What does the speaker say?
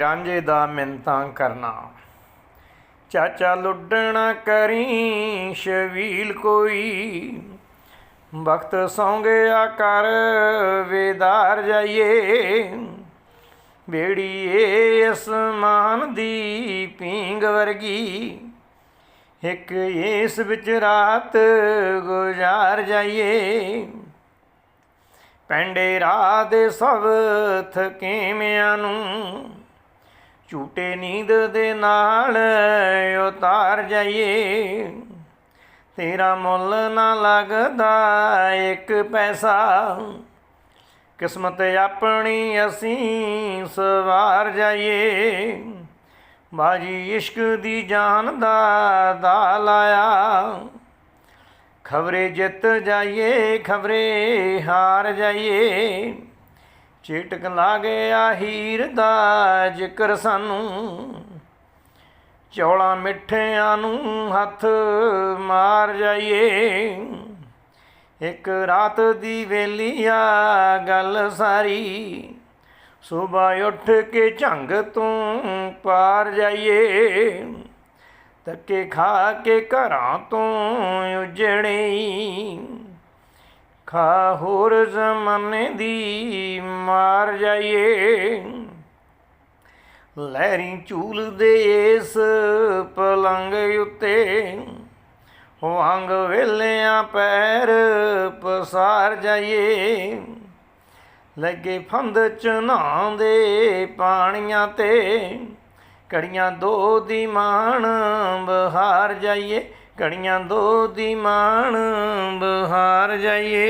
ਰਾਂਝੇ ਦਾ ਮਿੰਤਾਂ ਕਰਨਾ। ਚਾਚਾ ਲੁੱਡਣਾ ਕਰੀ ਸ਼ਵੀਲ ਕੋਈ। ਵਕਤ ਸੌਂ ਗਿਆ ਕਰ ਵੇਦਾਰ ਜਾਈਏ। ਬੇੜੀਏ ਅਸਮਾਨ ਦੀ ਪੀਂਗ ਵਰਗੀ। ਇੱਕ ਇਸ ਵਿੱਚ ਰਾਤ ਗੁਜ਼ਾਰ ਜਾਈਏ। ਪੈਂਡੇ ਰਾਹ ਦੇ ਸਭ ਥਕੇਮਿਆਂ ਨੂੰ। ਝੂਟੇ ਨੀਂਦ ਦੇ ਨਾਲ ਉਤਾਰ ਜਾਈਏ। ਤੇਰਾ ਮੁੱਲ ਨਾ ਲੱਗਦਾ, ਇੱਕ ਪੈਸਾ। ਕਿਸਮਤ ਆਪਣੀ ਅਸੀਂ ਸਵਾਰ ਜਾਈਏ। ਬਾਜੀ ਇਸ਼ਕ ਦੀ ਜਾਨ ਦਾ ਦਾ ਲਾਇਆ ਖਬਰੇ ਜਿੱਤ ਜਾਈਏ, ਖਬਰੇ ਹਾਰ ਜਾਈਏ। ਚੇਟਕ ਲਾ ਗਿਆ ਹੀਰ ਦਾ ਜ਼ਿਕਰ ਸਾਨੂੰ। ਚੌਲਾਂ ਮਿੱਠਿਆਂ ਨੂੰ ਹੱਥ ਮਾਰ ਜਾਈਏ। ਇੱਕ ਰਾਤ ਦੀ ਵੇਲੀ ਆ ਗੱਲ ਸਾਰੀ। ਸਵੇਰ ਉੱਠ ਕੇ ਝੰਗ ਤੋਂ ਪਾਰ ਜਾਈਏ। ਧੱਕੇ ਖਾ ਕੇ ਘਰਾਂ ਤੋਂ ਉਜੜੇ ਖਾ ਹੋਰ ਜ਼ਮਾਨੇ ਦੀ ਮਾਰ ਜਾਈਏ। ਲਹਿਰੀ ਝੂਲਦੇ ਇਸ ਪਲੰਗ ਉੱਤੇ ਵਾਂਗ ਵੇਲਿਆਂ ਪੈਰ ਪਸਾਰ ਜਾਈਏ। ਲੱਗੇ ਫੰਦ ਚ ਦੇ ਪਾਣੀਆਂ ਤੇ ਕੜੀਆਂ ਦੋ ਦੀ ਮਾਣ ਬਹਾਰ ਜਾਈਏ। ਕੜੀਆਂ ਦੋ ਦੀ ਮਾਣ ਬਹਾਰ ਜਾਈਏ।